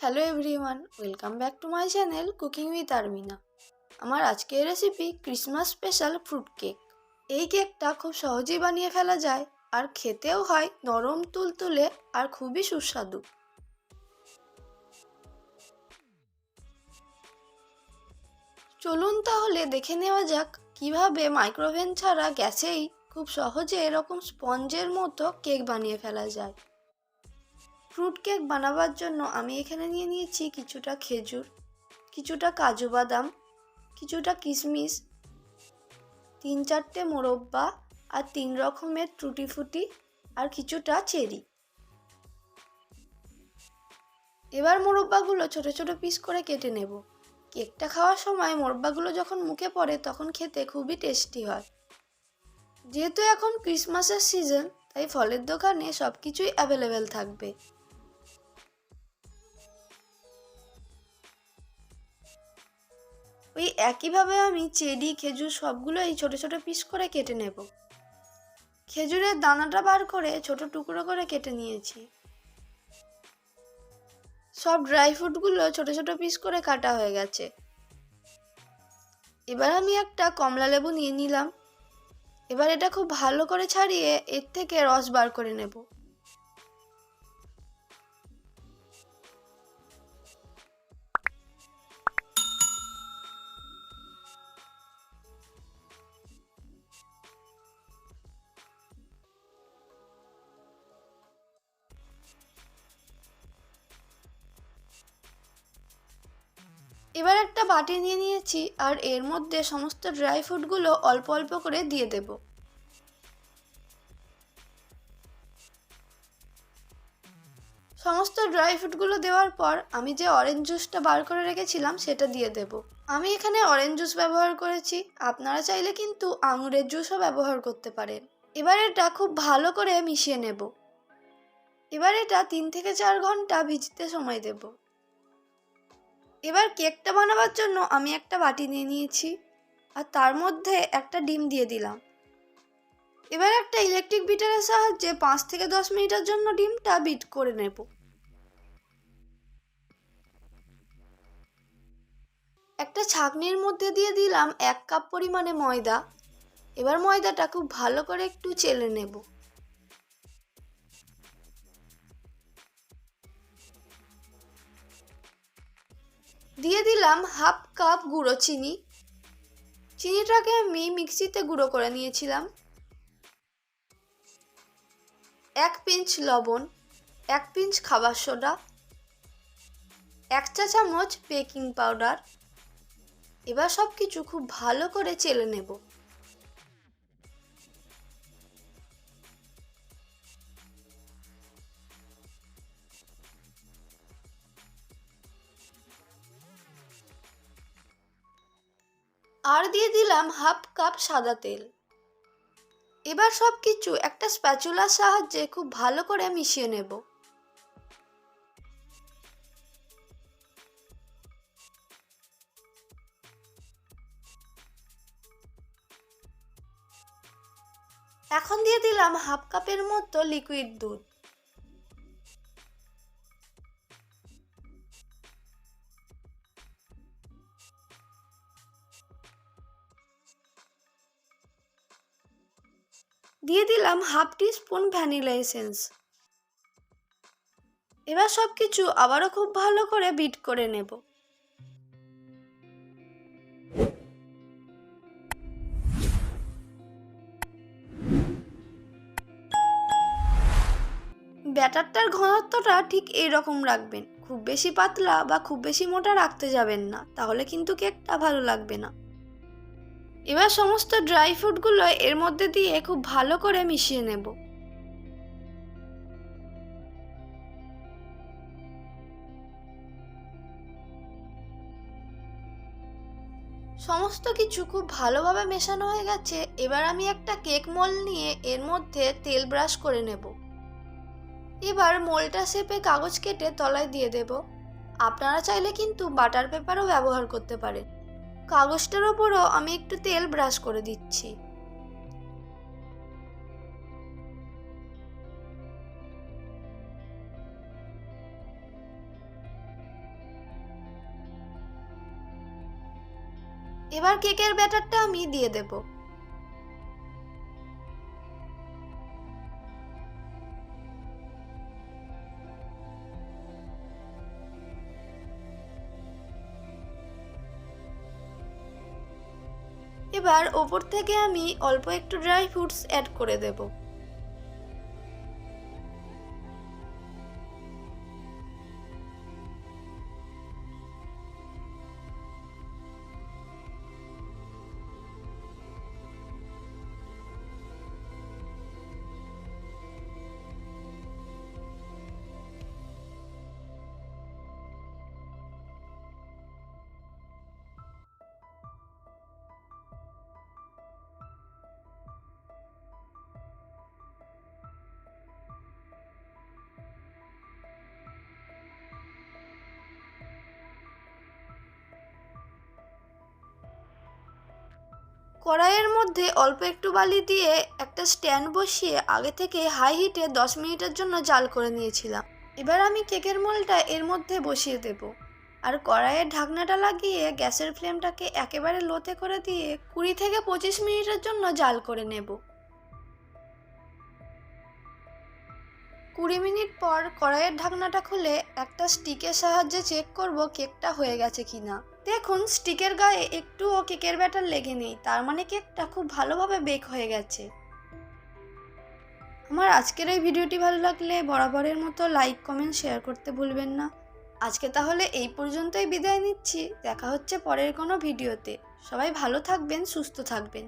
Hello everyone welcome back to my channel cooking with Armina আমার আজকের recipe Christmas special fruit cake এই কেকটা খুব সহজেই বানিয়ে ফেলা যায় আর খেতেও হয় নরম তুলতুলে আর খুবই সুস্বাদু। চলুন তাহলে দেখে নেওয়া যাক কীভাবে মাইক্রোওভেন ছাড়া গ্যাসেই খুব সহজে এরকম স্পঞ্জের মতো কেক বানিয়ে ফেলা যায়। ফ্রুট কেক বানাবার জন্য আমি এখানে নিয়ে নিয়েছি কিছুটা খেজুর, কিছুটা কাজু বাদাম, কিছুটা কিশমিশ তিন চারটে মোরব্বা আর তিন রকমের টুটি ফুটি আর কিছুটা চেরি। এবার মোরব্বাগুলো ছোট ছোট পিস করে কেটে নেব। কেকটা খাওয়ার সময় মোরব্বাগুলো যখন মুখে পড়ে তখন খেতে খুবই টেস্টি হয়। যেহেতু এখন ক্রিসমাসের সিজন, তাই ফলের দোকানে সব কিছুই অ্যাভেলেবেল থাকবে। ওই একইভাবে আমি চেরি, খেজুর সবগুলোই ছোটো ছোটো পিস করে কেটে নেব। খেজুরের দানাটা বার করে ছোট টুকরো করে কেটে নিয়েছি। সব ড্রাই ফ্রুটগুলো ছোট ছোট পিস করে কাটা হয়ে গেছে। এবার আমি একটা কমলা লেবু নিয়ে নিলাম। এবার এটা খুব ভালো করে ছাড়িয়ে এর থেকে রস বার করে নেব। এবার একটা বাটি নিয়ে নিয়েছি আর এর মধ্যে সমস্ত ড্রাই ফ্রুটগুলো অল্প অল্প করে দিয়ে দেব। সমস্ত ড্রাই ফ্রুটগুলো দেওয়ার পর আমি যে অরেঞ্জ জুসটা বার করে রেখেছিলাম সেটা দিয়ে দেব। আমি এখানে অরেঞ্জ জুস ব্যবহার করেছি, আপনারা চাইলে কিন্তু আঙুরের জুসও ব্যবহার করতে পারেন। এবার এটা খুব ভালো করে মিশিয়ে নেব। এবার এটা তিন থেকে চার ঘণ্টা ভিজতে সময় দেবো। এবার কেকটা বানাবার জন্য আমি একটা বাটি নিয়ে নিয়েছি আর তার মধ্যে একটা ডিম দিয়ে দিলাম। এবার একটা ইলেকট্রিক বিটারের সাহায্যে পাঁচ থেকে দশ মিনিটের জন্য ডিমটা বিট করে নেব। একটা ছাঁকনির মধ্যে দিয়ে দিলাম এক কাপ পরিমাণে ময়দা। এবার ময়দাটা খুব ভালো করে একটু চেলে নেব। দিয়ে দিলাম হাফ কাপ গুঁড়ো চিনি। চিনিটাকে আমি মিক্সিতে গুঁড়ো করে নিয়েছিলাম। এক পিঞ্চ লবণ, এক পিঞ্চ খাবার সোডা, এক চা চামচ বেকিং পাউডার। এবার সব কিছু খুব ভালো করে চেলে নেব। আর দিয়ে দিলাম হাফ কাপ সাদা তেল। এবার সব কিছু একটা স্প্যাচুলার সাহায্যে খুব ভালো করে মিশিয়ে নেব। এখন দিয়ে দিলাম হাফ কাপের মতো লিকুইড দুধ। দিয়ে দিলাম half teaspoon vanilla essence. এবার সব কিছু আবারও খুব ভালো করে বিট করে নেব। ব্যাটারটার ঘনত্বটা ঠিক এই রকম রাখবেন। খুব বেশি পাতলা বা খুব বেশি মোটা রাখতে যাবেন না, তাহলে কিন্তু কেকটা ভালো লাগবে না। এবার সমস্ত ড্রাই ফ্রুটগুলো এর মধ্যে দিয়ে খুব ভালো করে মিশিয়ে নেব। সমস্ত কিছু খুব ভালোভাবে মেশানো হয়ে গেছে, এবার আমি একটা কেক মোল নিয়ে এর মধ্যে তেল ব্রাশ করে নেব। এবার মোলটা শেপে কাগজ কেটে তলায় দিয়ে দেব। আপনারা চাইলে কিন্তু বাটার পেপারও ব্যবহার করতে পারেন। কাগজটার ওপরও আমি একটু তেল ব্রাশ করে দিচ্ছি। এবার কেকের ব্যাটারটা আমি দিয়ে দেবো। এবার ওপর থেকে আমি অল্প একটু ড্রাই ফ্রুটস অ্যাড করে দেব। কড়াইয়ের মধ্যে অল্প একটু বালি দিয়ে একটা স্ট্যান্ড বসিয়ে আগে থেকে হাই হিটে দশ মিনিটের জন্য জাল করে নিয়েছিলাম। এবার আমি কেকের মোলটা এর মধ্যে বসিয়ে দেব। আর কড়াইয়ের ঢাকনাটা লাগিয়ে গ্যাসের ফ্লেমটাকে একেবারে লোতে করে দিয়ে কুড়ি থেকে পঁচিশ মিনিটের জন্য জাল করে নেব। কুড়ি মিনিট পর কড়াইয়ের ঢাকনাটা খুলে একটা স্টিকের সাহায্যে চেক করব কেকটা হয়ে গেছে কিনা। দেখুন, স্টিকের গায়ে একটুও কেকের ব্যাটার লেগে নেই। তার মানে কেকটা খুব ভালোভাবে বেক হয়ে গেছে। আমার আজকের এই ভিডিওটি ভালো লাগলে বরাবরের মতো লাইক, কমেন্ট, শেয়ার করতে ভুলবেন না। আজকে তাহলে এই পর্যন্তই বিদায় নিচ্ছি। দেখা হচ্ছে পরের কোনো ভিডিওতে। সবাই ভালো থাকবেন, সুস্থ থাকবেন।